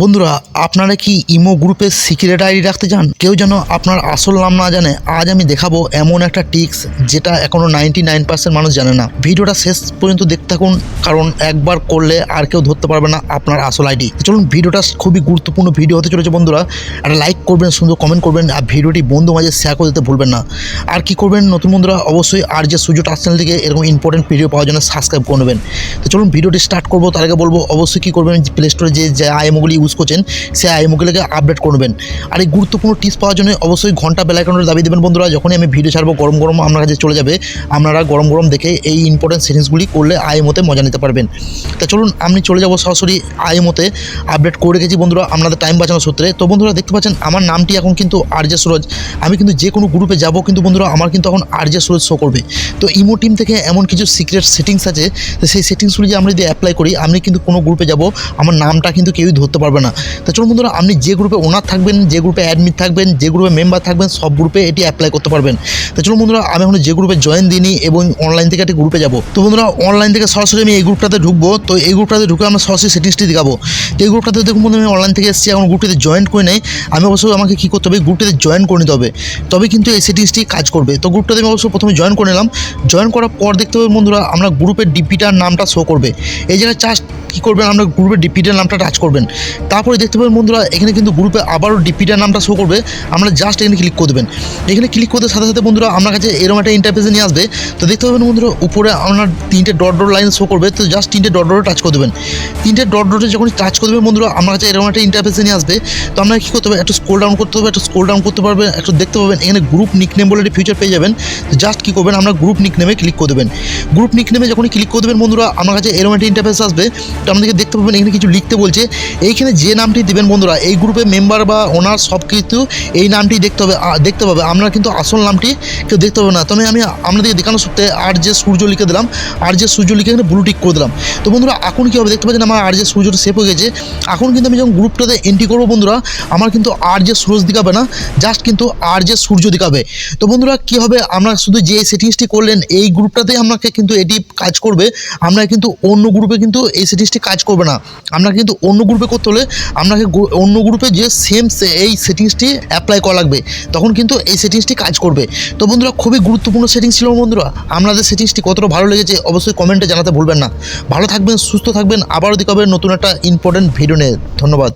বন্ধুরা, আপনারা কি ইমো গ্রুপের সিক্রেট আইডি রাখতে চান? কেউ যেন আপনার আসল নাম না জানে, আজ আমি দেখাবো এমন একটা টিক্স যেটা এখনও নাইনটি নাইন পার্সেন্ট মানুষ জানে না। ভিডিওটা শেষ পর্যন্ত দেখতে থাকুন, কারণ একবার করলে আর কেউ ধরতে পারবে না আপনার আসল আইডি। চলুন, ভিডিওটা খুবই গুরুত্বপূর্ণ ভিডিও হতে চলেছে বন্ধুরা। একটা লাইক করবেন, সুন্দর কমেন্ট করবেন, আর ভিডিওটি বন্ধু মাঝে শেয়ার করে দিতে ভুলবেন না। আর কি করবেন নতুন বন্ধুরা, অবশ্যই আর যে সুযোগ চ্যানেল থেকে এরকম ইম্পর্টেন্ট ভিডিও পাওয়ার জন্য সাবস্ক্রাইব করে নেবেন। তো চলুন, ভিডিওটি স্টার্ট করব, তার আগে বলব, অবশ্যই কী করবেন প্লে স্টোরে যে আইএমওগুলি ইউজ করছেন সেই আইএমওগুলিকে আপডেট করবেন। আর এই গুরুত্বপূর্ণ টিপস পাওয়ার জন্য অবশ্যই ঘণ্টা বেলাইকনের দাবি দেবেন বন্ধুরা, যখনই আমি ভিডিও ছাড়বো, গরম গরম আপনার কাছে চলে যাবে, আপনারা গরম গরম দেখে এই ইম্পর্টেন্ট সেটিংসগুলি করলে আইএমওতে মজা নিতে পারবেন। তা চলুন, আমি চলে যাব সরাসরি আইএমওতে আপডেট করে রেখেছি বন্ধুরা, আপনাদের টাইম বাঁচানোর সূত্রে। তো বন্ধুরা, দেখতে পাচ্ছেন, আমার নামটি এখন কিন্তু আর জে সুরজ আমি কিন্তু যে কোনো গ্রুপে যাব কিন্তু বন্ধুরা, আমার কিন্তু এখন আর জে সুরজ শো করবে। তো ইমো টিম থেকে এমন কিছু সিক্রেট সেটিংস আছে সেই সেটিংসগুলি যে আমরা যদি অ্যাপ্লাই করি, আমি কিন্তু কোনো গ্রুপে যাব, আমার নামটা কিন্তু কেউই ধরতে পারবে না। তো চলুন বন্ধুরা, আপনি যে গ্রুপে ওনার থাকবেন, যে গ্রুপে অ্যাডমিট থাকবেন, যে গ্রুপে মেম্বার থাকবেন, সব গ্রুপে এটি অ্যাপ্লাই করতে পারবেন। তো চলুন বন্ধুরা, আমি এখন যে গ্রুপে জয়েন দিইনি এবং অনলাইন থেকে একটি গ্রুপে যাব। তো বন্ধুরা অনলাইন থেকে সরাসরি আমি এই গ্রুপটাতে ঢুকবো। তো এই গ্রুপটাতে ঢুকে আমরা সরাসরি সেটিংসটি দেখাবো। তো এই গ্রুপটাতে দেখুন বন্ধু আমি অনলাইন থেকে এসেছি, এখন গ্রুপটিতে জয়েন করে নেই। আমি অবশ্যই আমাকে কী করতে হবে গ্রুপটিতে জয়েন করে নিতে হবে। তবে কিন্তু এই সেটিংসটি কাজ করবে। তো গ্রুপটাতে আমি অবশ্যই প্রথমে জয়েন করে নিলাম। জয়েন করার পর দেখতে হবে বন্ধুরা, আমরা গ্রুপের ডিপিটার নামটা শো করবে। এই জায়গায় জাস্ট কী করবেন? আমরা গ্রুপে ডিপিটার নামটা টাচ করবেন। তারপরে দেখতে পাবেন বন্ধুরা, এখানে কিন্তু গ্রুপে আবারও ডিপিটার নামটা শো করবে। আমরা জাস্ট এখানে ক্লিক করে দেবেন। এখানে ক্লিক করতে সাথে সাথে বন্ধুরা, আপনার কাছে এরকম একটা ইন্টারফেসে নিয়ে আসবে। তো দেখতে পাবেন বন্ধুরা, উপরে আপনার তিনটে ডট ডট লাইন শো করবে। তো জাস্ট তিনটে ডট ডটে টাচ করে দেবেন। তিনটে ডট ডটে যখন টাচ করে দেবেন বন্ধুরা, আপনার কাছে এরকম একটা ইন্টারফেসে নিয়ে আসবে। তো আপনাকে কী করতে হবে? একটু স্কোল ডাউন করতে হবে, একটু স্কোল ডাউন করতে পারবেন, একটু দেখতে পাবেন। এখানে গ্রুপ নিকনেম বলে একটি ফিচার পেয়ে যাবেন। তো জাস্ট কী করবেন? আমরা গ্রুপ নিকনেমে ক্লিক করে দেবেন। গ্রুপ নিকনেমে যখনই ক্লিক করে দেবেন বন্ধুরা আমার কাছে এরকম একটা ইন্টারফেস আসবে। তো আপনাদেরকে দেখতে পাবেন, এখানে কিছু লিখতে বলছে। এইখানে যে নামটি দেবেন বন্ধুরা, এই গ্রুপে মেম্বার বা ওনার সব কিছু এই নামটি দেখতে হবে দেখতে পাবে। আপনার কিন্তু আসল নামটি কেউ দেখতে পাবে না। তবে আমি, আপনাদেরকে দেখানোর সূত্রে আর যে সূর্য লিখে দিলাম। আর যে সূর্য লিখে এখানে ব্লু টিক করে দিলাম। তো বন্ধুরা, এখন কী হবে? দেখতে পাচ্ছেন আমার আর যে সূর্যটা সেভ হয়ে গেছে। এখন কিন্তু আমি যখন গ্রুপটাতে এন্ট্রি করব বন্ধুরা, আমার কিন্তু আর যে সুরজ দেখাবে না জাস্ট কিন্তু আর যে সূর্য দেখাবে। তো বন্ধুরা, কী হবে? আমরা শুধু যে সেটিংসটি করলেন, এই গ্রুপটাতেই আপনাকে কিন্তু এটি কাজ করবে। আমরা কিন্তু অন্য গ্রুপে কিন্তু এই সেটিংসটি কাজ করবে না। আপনাকে কিন্তু অন্য গ্রুপে করতে হলে আপনাকে অন্য গ্রুপে যে সেম এই সেটিংসটি অ্যাপ্লাই করা লাগবে। তখন কিন্তু এই সেটিংসটি কাজ করবে। তো বন্ধুরা, খুবই গুরুত্বপূর্ণ সেটিংস ছিল বন্ধুরা। আপনাদের সেটিংসটি কতটা ভালো লেগেছে অবশ্যই কমেন্টে জানাতে ভুলবেন না। ভালো থাকবেন, সুস্থ থাকবেন। আবারও দেখাবেন নতুন একটা ইম্পর্টেন্ট ভিডিও নিয়ে। ধন্যবাদ।